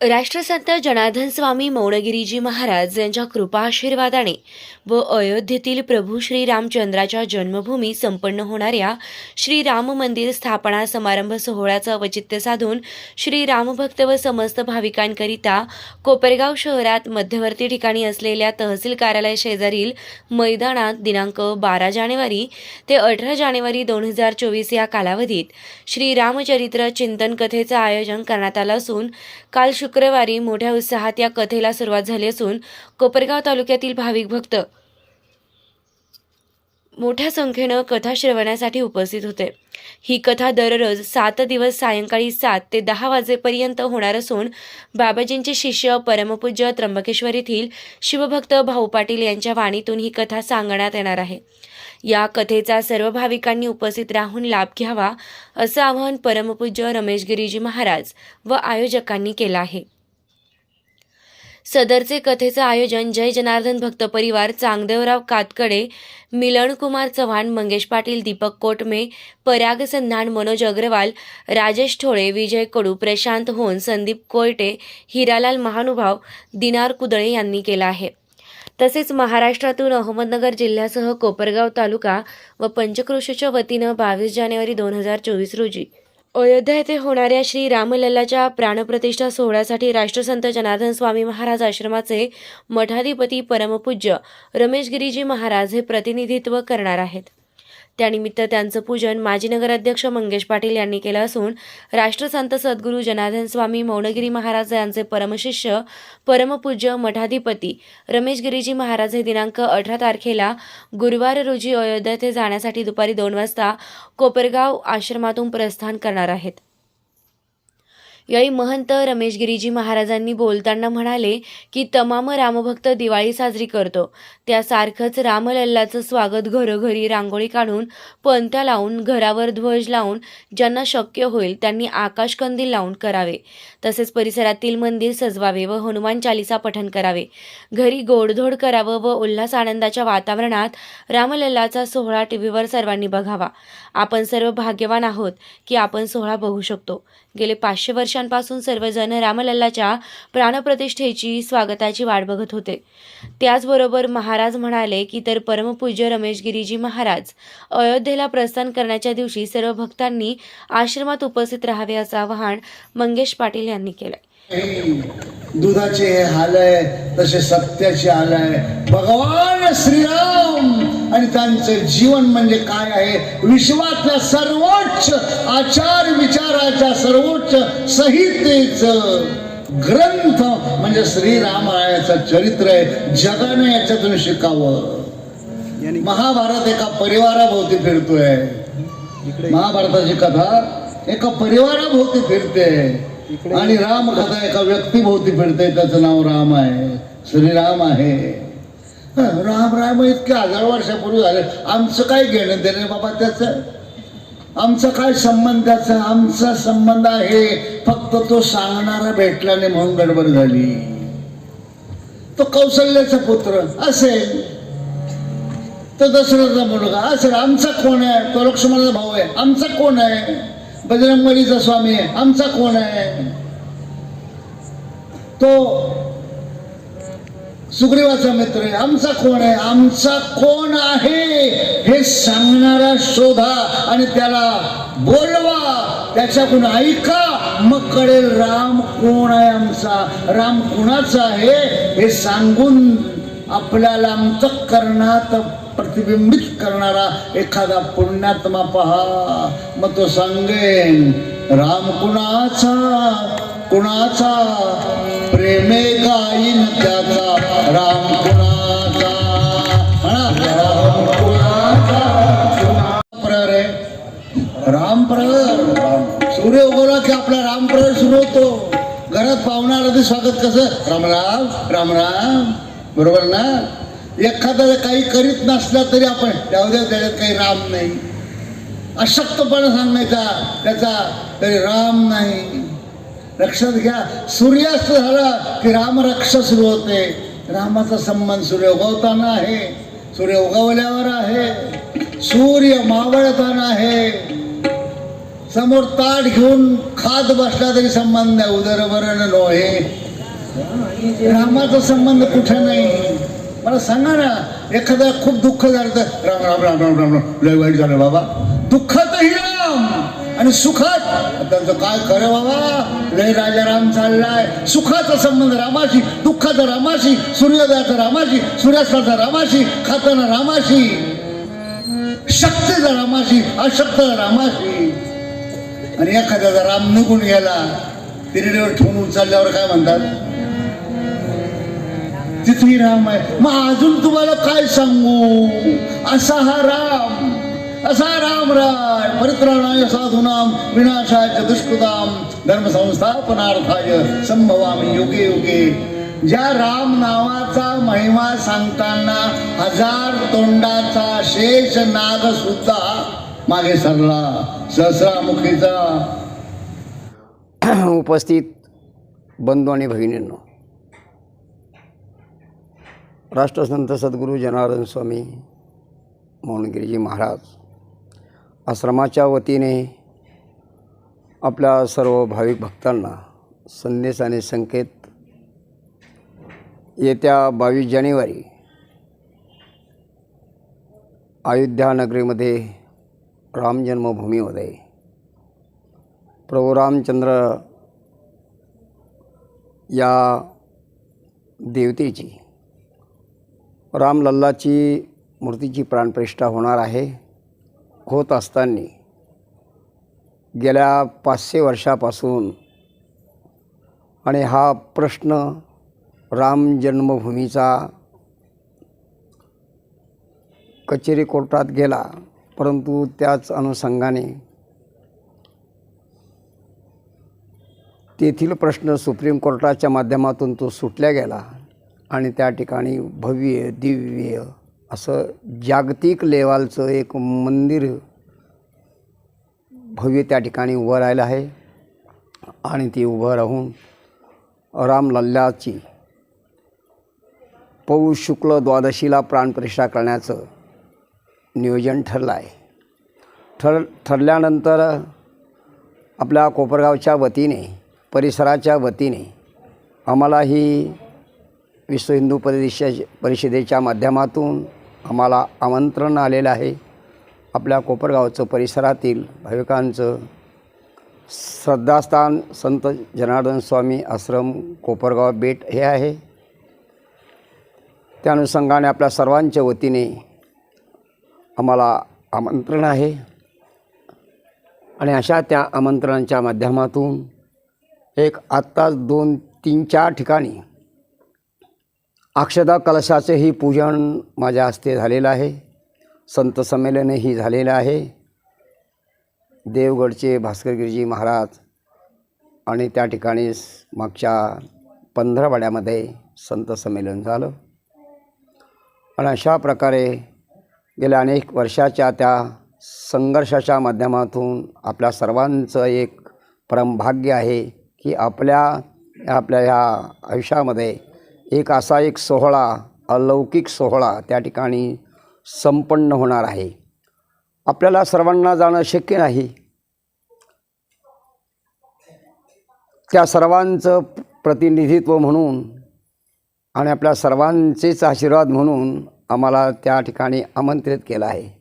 राष्ट्रसंत जनार्दन स्वामी मौनगिरीजी महाराज यांच्या कृपा आशीर्वादाने व अयोध्येतील प्रभू श्री रामचंद्राच्या जन्मभूमी संपन्न होणाऱ्या श्री राम मंदिर स्थापना समारंभ सोहळ्याचं औचित्य साधून श्री रामभक्त व समस्त भाविकांकरिता कोपरगाव शहरात मध्यवर्ती ठिकाणी असलेल्या तहसील कार्यालय शेजारील मैदानात दिनांक बारा जानेवारी ते अठरा जानेवारी दोन हजार चोवीस या कालावधीत श्री रामचरित्र चिंतन कथेचं आयोजन करण्यात आलं असून काल शुक्रवारी मोठ्या उत्साहात या कथेला सुरुवात झाली असून कोपरगाव तालुक्यातील भाविक भक्त मोठ्या संख्येनं कथा श्रवण्यासाठी उपस्थित होते. ही कथा दररोज सात दिवस सायंकाळी सात ते दहा वाजेपर्यंत होणार असून बाबाजींचे शिष्य परमपूज्य त्र्यंबकेश्वर येथील शिवभक्त भाऊ पाटील यांच्या वाणीतून ही कथा सांगण्यात येणार आहे. या कथेचा सर्व भाविकांनी उपस्थित राहून लाभ घ्यावा असं आवाहन परमपूज्य रमेश गिरीजी महाराज व आयोजकांनी केलं आहे. सदरचे कथेचं आयोजन जय जनार्दन भक्त परिवार चांगदेवराव कातकडे मिलन कुमार चव्हाण मंगेश पाटील दीपक कोटमे पराग संधान मनोज अग्रवाल राजेश ठोळे विजय कडू प्रशांत होन संदीप कोयटे हिरालाल महानुभाव दिनार कुदळे यांनी केला आहे. तसेच महाराष्ट्रातून अहमदनगर जिल्ह्यासह कोपरगाव तालुका व पंचक्रोशीच्या वतीनं बावीस जानेवारी दोन हजार चोवीस रोजी अयोध्या येथे होणाऱ्या श्री रामलल्लाच्या प्राणप्रतिष्ठा सोहळ्यासाठी राष्ट्रसंत जनार्दन स्वामी महाराज आश्रमाचे मठाधिपती परमपूज्य रमेश गिरीजी महाराज हे प्रतिनिधित्व करणार आहेत. त्यानिमित्त त्यांचं पूजन माजी नगराध्यक्ष मंगेश पाटील यांनी केलं असून राष्ट्रसंत सद्गुरू जनार्दन स्वामी मौनगिरी महाराज यांचे परमशिष्य परमपूज्य मठाधिपती रमेश गिरीजी महाराज हे दिनांक अठरा तारखेला गुरुवार रोजी अयोध्या येथे जाण्यासाठी दुपारी दोन वाजता कोपरगाव आश्रमातून प्रस्थान करणार आहेत. यावेळी महंत रमेश गिरीजी महाराजांनी बोलताना म्हणाले की तमाम रामभक्त दिवाळी साजरी करतो. त्यासारखंच रामलल्लाचं स्वागत घरोघरी रांगोळी काढून पंत्या लावून घरावर ध्वज लावून ज्यांना शक्य होईल त्यांनी आकाशकंदील लावून करावे. तसेच परिसरातील मंदिर सजवावे व हनुमान चालिसा पठण करावे. घरी गोडधोड करावं व उल्हास आनंदाच्या वातावरणात रामलल्लाचा सोहळा टीव्हीवर सर्वांनी बघावा. आपण सर्व भाग्यवान आहोत की आपण सोहळा बघू शकतो. गेले पाचशे वर्ष वर्षांपासून सर्वजण रामलल्लाच्या प्राणप्रतिष्ठेची स्वागताची वाट बघत होते. त्याचबरोबर महाराज म्हणाले की तर परमपूज्य रमेश गिरीजी महाराज अयोध्येला प्रस्थान करण्याच्या दिवशी सर्व भक्तांनी आश्रमात उपस्थित राहावे असं आवाहन मंगेश पाटील यांनी केलं दुधाचे हे हाल तसे सत्याचे हाल भगवान श्रीराम! आणि त्यांचं जीवन म्हणजे काय आहे? विश्वातल्या सर्वोच्च आचार विचाराच्या सर्वोच्च संहितेचं ग्रंथ म्हणजे श्रीरामायणाचं चरित्र आहे. जगाने याच्यातून शिकावं. महाभारत एका परिवाराभोवती फिरतोय. महाभारताची कथा एका परिवाराभोवती फिरते. आणि राम कथा एका व्यक्तीभोवती फिरते. त्याचं नाव राम आहे. श्रीराम आहे. राम राम इतके हजार वर्षापूर्वी झाले. आमचं काय घेणं देणं बाबा त्याचं? आमचा काय संबंध त्याचा? आमचा संबंध आहे. फक्त तो सांगणारा भेटला नाही म्हणून गडबड झाली. तो कौशल्याचा पुत्र. असेल तो दशरथचा मुलगा. असेल आमचा कोण आहे? तो लक्ष्मणाचा भाऊ आहे. आमचा कोण आहे? बजरंगबलीचा स्वामी आहे. आमचा कोण आहे? तो सुग्रीवाचा मित्र आहे. आमचा कोण आहे? आमचा कोण आहे? हे सांगणारा शोधा आणि त्याला बोलवा. त्याच्याकडून ऐका. मग कळेल राम कोण आहे आमचा? राम कुणाचा आहे? हे सांगून आपल्याला अंतःकरणात प्रतिबिंबित करणारा एखादा पुण्यात्मा पहा. मग तो सांगेन राम कुणाचा? कुणाचा प्रेमे गाईन त्याचा? राम कुणाचा? म्हणा, राम प्रहर आहे. राम प्रहर सूर्य उगवला की आपला राम प्रहर सुरू होतो. घरात पाहुणा ते स्वागत कसं? रामराम राम राम बरोबर ना? एखाद्याला काही करीत नसला तरी आपण त्यावद्या त्याच्यात काही राम नाही. अशक्तपणा सांगायचा त्याचा तरी राम नाही. लक्षात घ्या सूर्यास्त झाला की रामरक्षा सुरू होते. रामाचा संबंध सूर्य उगवताना आहे. सूर्य उगवल्यावर आहे. सूर्य मावळताना आहे. समोर ताट घेऊन खात बसला तरी संबंध आहे. उदरवरण नोहे. रामाचा संबंध कुठे नाही? मला सांगा ना एखादा खूप दुःख झालं तर राम राम राम राम राम राम लय वाईट झालं बाबा. दुःखातही राम आणि सुखात. त्यांचं काय खरं बाबा? लय राजा राम चाललाय. सुखाचा संबंध रामाशी दुःखाचा रामाशी सूर्योदयाचा रामाशी सूर्यास्ताचा रामाशी खाताना रामाशी. शक्तीचा रामाशी अशक्तीचा रामाशी. आणि एखाद्याचा राम निघून गेला तिरडीवर ठेवून उचलल्यावर काय म्हणतात? तिथेही राम आहे. मग अजून तुम्हाला काय सांगू? असा हा राम. असा राम राय परित्राणाय साधूनाम विनाशाय दुष्कृताम धर्म संस्थापनार्थाय संभवामी युगे युगे. ज्या राम नावाचा महिमा सांगताना हजार तोंडाचा शेष नाग सुद्धा मागे सरला. सहस्रामुखीचा. उपस्थित बंधू आणि भगिनींनो. राष्ट्रसंत सद्गुरू जनार्दन स्वामी मोहनगिरीजी महाराज आश्रमाच्या वतीने आपल्या सर्व भाविक भक्तांना संदेश आणि संकेत. येत्या बावीस जानेवारी अयोध्या नगरीमध्ये राम जन्मभूमीमध्ये प्रभू रामचंद्र या देवतेची रामलल्लाची मूर्तीची प्राणप्रतिष्ठा होणार आहे. होत असताना गेल्या पाचशे वर्षापासून आणि हा प्रश्न राम जन्मभूमीचा कचेरी कोर्टात गेला परंतु त्याच अनुषंगाने तेथील प्रश्न सुप्रीम कोर्टाच्या माध्यमातून तो सुटल्या गेला आणि त्या ठिकाणी भव्य दिव्य असं जागतिक लेवलचं एक मंदिर भव्य त्या ठिकाणी उभं राहिलं आहे. आणि ती उभं राहून रामलल्लाची पौष शुक्ल द्वादशीला प्राणप्रतिष्ठा करण्याचं नियोजन ठरलं आहे. ठर ठरल्यानंतर आपल्या कोपरगावच्या वतीने परिसराच्या वतीने आम्हाला ही विश्व हिंदू परिषे परिषदेच्या माध्यमातून आम्हाला आमंत्रण आलेलं आहे. आपल्या कोपरगावचं परिसरातील भाविकांचं श्रद्धास्थान संत जनार्दन स्वामी आश्रम कोपरगाव बेट हे आहे. त्या अनुषंगाने आपल्या सर्वांच्या वतीने आम्हाला आमंत्रण आहे. आणि अशा त्या आमंत्रणाच्या माध्यमातून एक आत्ताच दोन तीन चार ठिकाणी अक्षदा कलशाचंही पूजन माझ्या हस्ते झालेलं आहे. संत संमेलनही झालेलं आहे. देवगडचे भास्करगिरीजी महाराज आणि त्या ठिकाणी मागच्या पंधरवाड्यामध्ये संत संमेलन झालं. आणि अशा प्रकारे गेल्या अनेक वर्षाच्या त्या संघर्षाच्या माध्यमातून आपल्या सर्वांचं एक परमभाग्य आहे की आपल्या आपल्या ह्या आयुष्यामध्ये एक असा एक सोहळा अलौकिक सोहळा त्या ठिकाणी संपन्न होणार आहे. आपल्याला सर्वांना जाणं शक्य नाही. त्या सर्वांचं प्रतिनिधित्व म्हणून आणि आपल्या सर्वांचेच आशीर्वाद म्हणून आम्हाला त्या ठिकाणी आमंत्रित केलं आहे.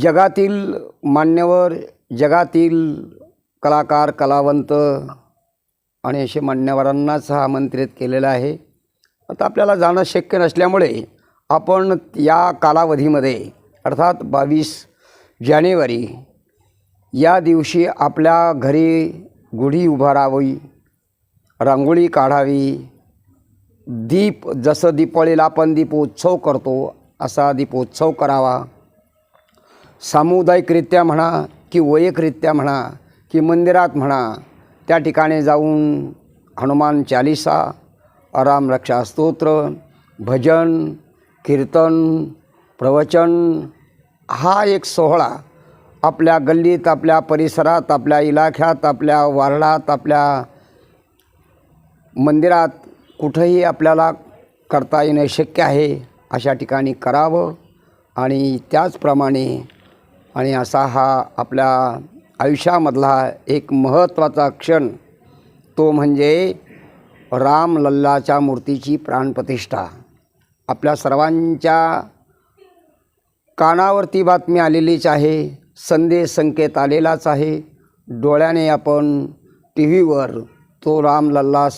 जगातील मान्यवर जगातील कलाकार कलावंत आणि असे मान्यवरांनाच हा आमंत्रित केलेलं आहे. आता आपल्याला जाणं शक्य नसल्यामुळे आपण या कालावधीमध्ये अर्थात बावीस जानेवारी या दिवशी आपल्या घरी गुढी उभारावी रांगोळी काढावी दीप जसं दीपावलीला आपण दीपोत्सव करतो असा दीपोत्सव करावा. सामुदायिकरित्या म्हणा की वैयकरित्या म्हणा की मंदिरात म्हणा त्या ठिकाणी जाऊन हनुमान चालिसा रामरक्षा स्तोत्र भजन कीर्तन प्रवचन हा एक सोहळा आपल्या गल्लीत आपल्या परिसरात आपल्या इलाख्यात आपल्या वार्डात आपल्या मंदिरात कुठंही आपल्याला करता येणं शक्य आहे अशा ठिकाणी करावं. आणि त्याचप्रमाणे आणि असा हा आपल्या आयुष्यामधला एक महत्त्वाचा क्षण तो म्हणजे राम लल्लाच्या मूर्तीची प्राणप्रतिष्ठा. आपल्या सर्वांच्या कानावरती बातमी आलेलीच आहे संदेश संकेत आलेलाच आहे. डोळ्याने आपण टी व्हीवर तो रामलल्ला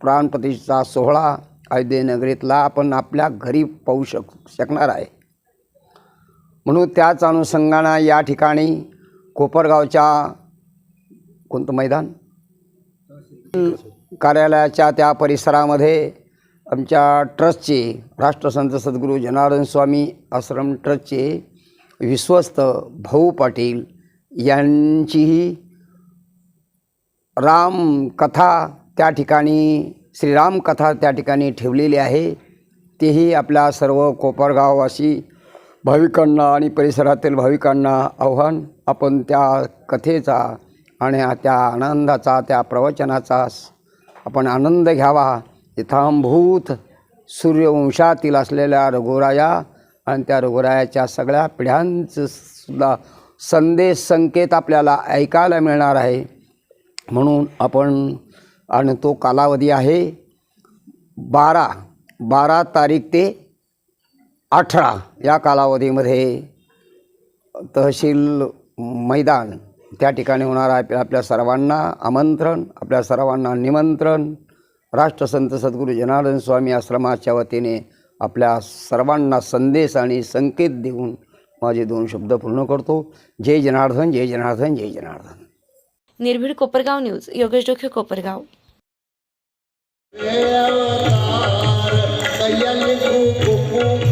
प्राणप्रतिष्ठा सोहळा अयोध्येनगरीतला आपण आपल्या घरी पाहू शक शकणार आहे. म्हणून त्याच अनुषंगानं या ठिकाणी कोपरगावच्या कोणतं मैदान? कार्यालयाच्या त्या परिसरामध्ये आमच्या ट्रस्टचे राष्ट्रसंत सद्गुरू जनार्दन स्वामी आश्रम ट्रस्टचे विश्वस्त भाऊ पाटील यांचीही रामकथा त्या ठिकाणी श्रीराम कथा त्या ठिकाणी ठेवलेली आहे. तेही आपल्या सर्व कोपरगाववासी भाविकांना आणि परिसरातील भाविकांना आव्हान. आपण त्या कथेचा आणि त्या आनंदाचा त्या प्रवचनाचा आपण आनंद घ्यावा. इथांभूत सूर्यवंशातील असलेल्या रघुराया आणि त्या रघुरायाच्या सगळ्या पिढ्यांचं सुद्धा संदेश संकेत आपल्याला ऐकायला मिळणार आहे. म्हणून आपण आणि तो कालावधी आहे बारा बारा तारीख ते अठरा या कालावधीमध्ये तहसील मैदान. त्या ठिकाणी होणार आहे आपल्या सर्वांना आमंत्रण आपल्या सर्वांना निमंत्रण. राष्ट्रसंत सद्गुरू जनार्दन स्वामी आश्रमाच्या वतीने आपल्या सर्वांना संदेश आणि संकेत देऊन माझे दोन शब्द पूर्ण करतो. जय जनार्दन जय जनार्दन जय जनार्दन. निर्भीड कोपरगाव न्यूज योगेश डोखे कोपरगाव. कैयल